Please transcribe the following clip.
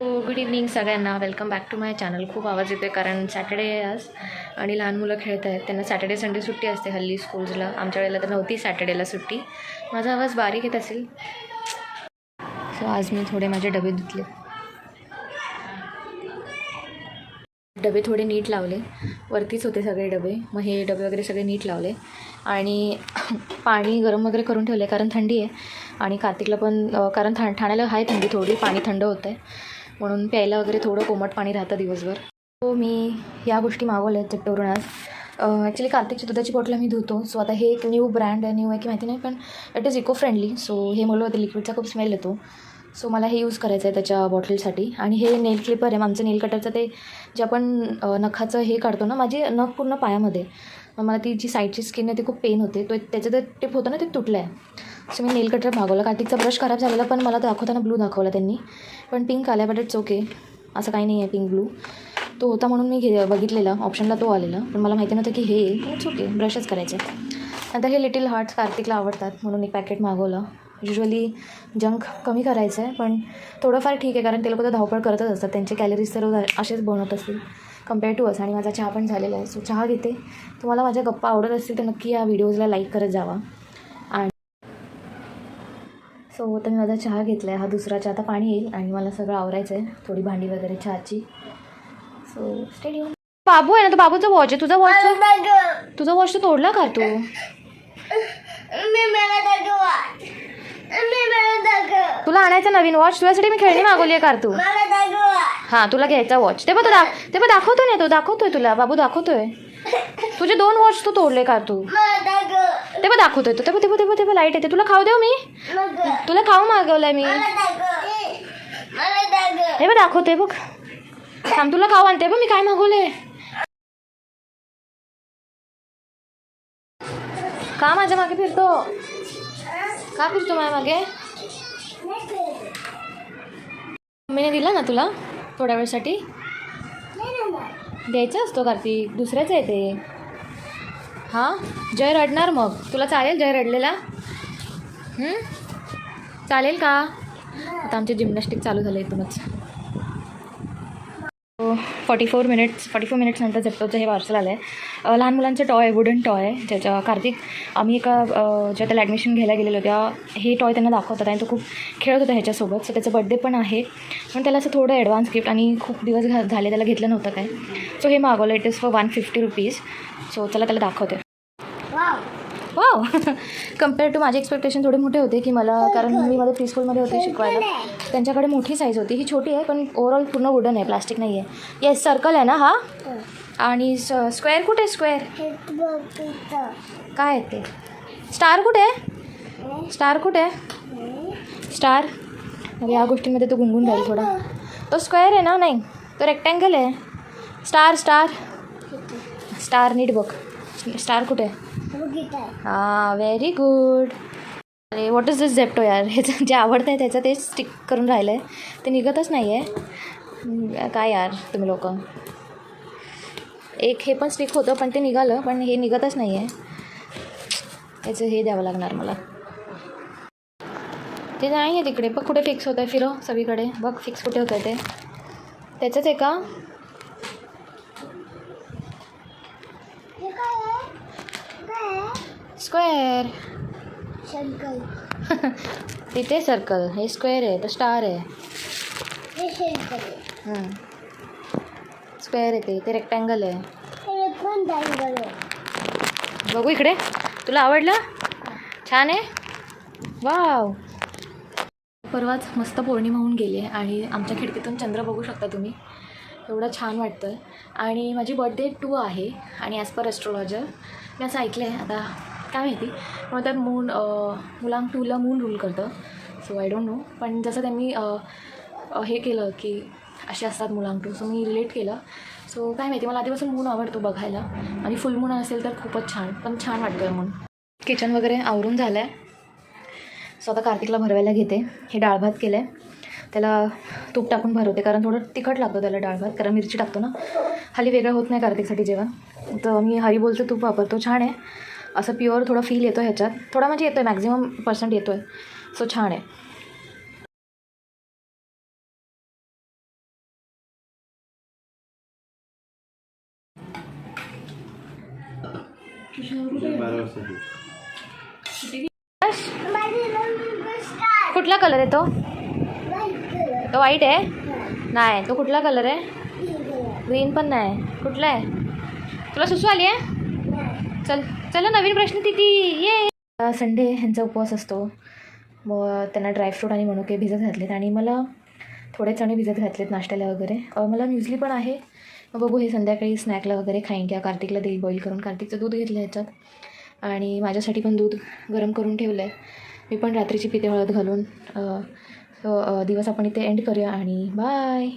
Good evening सगळ्यांना. Welcome back to my channel खूप आवाज येतो आहे कारण सॅटर्डे आहे आज आणि लहान मुलं खेळत आहेत. त्यांना सॅटर्डे संडे सुट्टी असते हल्ली स्कूल्सला. आमच्या वेळेला तर नव्हती सॅटर्डेला सुट्टी. माझा आवाज बारीक येत असेल? सो आज मी थोडे माझे डबे धुतले. डबे थोडे नीट लावले. वरतीच होते सगळे डबे. मग हे डबे वगैरे सगळे नीट लावले. आणि पाणी गरम वगैरे करून ठेवले कारण थंडी आहे. आणि कार्तिकला पण कारण ठा ठाण्याला आहे थंडी थोडी. पाणी थंड होतं आहे म्हणून प्यायला वगैरे थोडं कोमट पाणी राहतं दिवसभर. सो मी या गोष्टी मागवल्या आहेत चट्टवरून आज ॲक्च्युली कार्तिकची दुधाची बॉटल मी धुतो. सो आता हे एक न्यू ब्रँड आहे न्यू आहे की माहिती नाही पण it is eco friendly so हे मला होते लिक्विडचा खूप स्मेल येतो. सो मला हे यूज करायचं आहे त्याच्या बॉटलसाठी आणि हे नेल क्लिपर आहे आमचं नेल कटरचं ते जे आपण नखाचं हे काढतो ना माझी नख पूर्ण पायामध्ये. मग मला ती जी साईडची स्किन आहे ती खूप पेन होते. तो त्याचं ते टिप होतं ना ते तुटलं आहे सो मी नेल कटर मागवलं. कार्तिकचा ब्रश खराब झालेला पण मला दाखवताना ब्लू दाखवला त्यांनी. पण पिंक आला बट इट्स ओके असं काही नाही आहे पिंक ब्लू तो होता म्हणून मी घे बघितलेला. ऑप्शनला तो आलेला. पण मला माहिती नव्हतं की हे इट्स ओके ब्रशच करायचे. नंतर हे लिटिल हार्ट्स कार्तिकला आवडतात म्हणून एक पॅकेट मागवलं. युजली जंक कमी करायचं आहे पण थोडंफार ठीक आहे. कारण ते लोक तर धावपळ करतच असतात. त्यांचे कॅलरीज तर असेच बनवत असतील. कंपेअर टू अस आणि माझा चहा पण झालेला आहे. सो चहा घेते. तुम्हाला माझ्या गप्पा आवडत असतील तर नक्की या व्हिडिओजला लाईक करत जावा. सो आता मी माझा चहा घेतला आहे हा दुसरा चहा. आता पाणी येईल आणि मला सगळं आवरायचं आहे थोडी भांडी वगैरे चहाची. सो स्टेडियम बाबू आहे ना तो बाबूचा वॉच आहे. तुझा वॉच तुझा वॉच तर तोडला का तू? तुला आणायचा नवीन वॉच तुझ्यासाठी मी खेळणी मागवली आहे कार तू हां तुला घ्यायचा वॉच ते पण तो दाख ते पण दाखवतोय ना तो? दाखवतोय तुला. बाबू दाखवतोय. तुझे दोन वॉच तू तोडले कार तू? ते पण दाखवतोय तो ते पण ते पण ते पण ते पण लाइट येते. तुला खाऊ देऊ मी? तुला खाऊ मागवलाय मी. हे बघ दाखवते बघ. थांब तुला खाऊ आणते बघ मी काय मागवले का माझ्या मागे फिरतो. का फिरतो माझ्या मागे. मम्मीने दिला ना तुला थोड्या वेळसाठी? द्यायचा असतो कार्तिक? दुसऱ्याचं आहे ते. हां? जय रडणार मग? तुला चालेल जय रडलेला? चालेल का? आता आमची जिमनॅस्टिक चालू झालं इथूनच. Forty four minutes forty four minutes नंतर झेप्टोचं हे पार्सल आलं आहे लहान मुलांचं टॉय आहे वुडन टॉय आहे ज्याच्या कार्तिक आम्ही एका ज्या त्याला ॲडमिशन घ्यायला गेलेलो तेव्हा हे टॉय त्यांना दाखवतात आणि तो खूप खेळत होता ह्याच्यासोबत. सो त्याचा बड्डे पण आहे. पण त्याला असं थोडं ॲडव्हान्स गिफ्ट आणि खूप दिवस घा झाले त्याला घेतलं नव्हतं काय. सो हे मागवलं it is for one fifty rupees so चला त्याला दाखवते. वाव कंपेअर टू माझे एक्सपेक्टेशन थोडे मोठे होते की मला कारण मी माझ्या प्री स्कूलमध्ये होते शिकवायला. त्यांच्याकडे मोठी साईज होती. ही छोटी आहे पण ओव्हरऑल पूर्ण वुडन आहे प्लास्टिक नाही आहे येस सर्कल आहे ना हा? आणि स्क्वेअर कुठे स्क्वेअर काय आहे ते? स्टार कुठे आहे? स्टार कुठे आहे? स्टार या गोष्टींमध्ये तो गुणगुण राहील थोडा. तो स्क्वेअर आहे ना? नाही. तो रेक्टँगल आहे. स्टार स्टार स्टार नीट बघ. स्टार कुठे आहे? हां व्हेरी गुड अरे वॉट इज दिस झेप्टो यार? ह्याचं जे आवडतं आहे त्याचं ते स्टिक करून राहिलं आहे ते निघतच नाही आहे काय यार तुम्ही लोक? एक हे पण स्टिक होतं पण ते निघालं पण हे निघतच नाही आहे त्याचं हे द्यावं लागणार मला. ते नाही आहे तिकडे. बघ कुठे फिक्स होतं आहे फिरो सगळीकडे. बघ फिक्स कुठे होतं आहे ते. त्याचंच आहे का? स्क्वेअर तिथे सर्कल हे स्क्वेअर आहे तर स्टार आहे. स्क्वेअर आहे. ते. ते रेक्टँगल आहे. बघू इकडे. तुला आवडलं? छान आहे? वाव परवाच मस्त पौर्णिमा होऊन गेली आहे आणि आमच्या खिडकीतून चंद्र बघू शकता तुम्ही. एवढं छान वाटतं आहे आणि माझी बर्थडे टू आहे आणि ॲज पर एस्ट्रोलॉजर मी असं ऐकलं आहे आता काय माहिती. मग त्यात मून मुलांग टूला मून रूल करतं. सो आय डोंट नो पण जसं त्यांनी हे केलं की असे असतात मुलांग टू सो मी रिलेट केलं. सो काय माहिती मला आधीपासून मून आवडतो बघायला. आणि फुल मून असेल तर खूपच छान पण छान वाटतं आहे मून किचन वगैरे आवरून झालं आहे सो आता कार्तिकला भरवायला घेते. हे डाळ भात केलं आहे त्याला तूप टाकून भरवते कारण थोडं तिखट लागतो त्याला डाळ भात कारण मिरची टाकतो ना. हल्ली वेगळं होत नाही कार्तिकसाठी जेवण. तर मी हरी बोलचं तूप वापरतो. छान आहे. असं प्युअर थोडा फील येतो ह्याच्यात. थोडा म्हणजे येतो आहे मॅक्झिमम पर्सेंट येतो आहे. सो छान आहे कुठला कलर येतो तो व्हाईट आहे? नाही. तो कुठला कलर आहे? ग्रीन पण नाही. कुठला आहे? तुला सुसू आली आहे? चल चला नवीन प्रश्न तिथे. ये. संडे ह्यांचा उपवास असतो. मग त्यांना ड्रायफ्रूट आणि मनुके भिजत घातलेत आणि मला थोडे चणे भिजत घातलेत नाश्त्याला वगैरे. मला म्युझली पण आहे. मग बघू हे संध्याकाळी स्नॅकला वगैरे खाईन किंवा कार्तिकला देईल बॉईल करून. कार्तिकचं दूध घेतलं ह्याच्यात. आणि माझ्यासाठी पण दूध गरम करून ठेवलं आहे मी पण रात्रीची पिते हळद घालून दिवस आपण इथे एंड करूया आणि बाय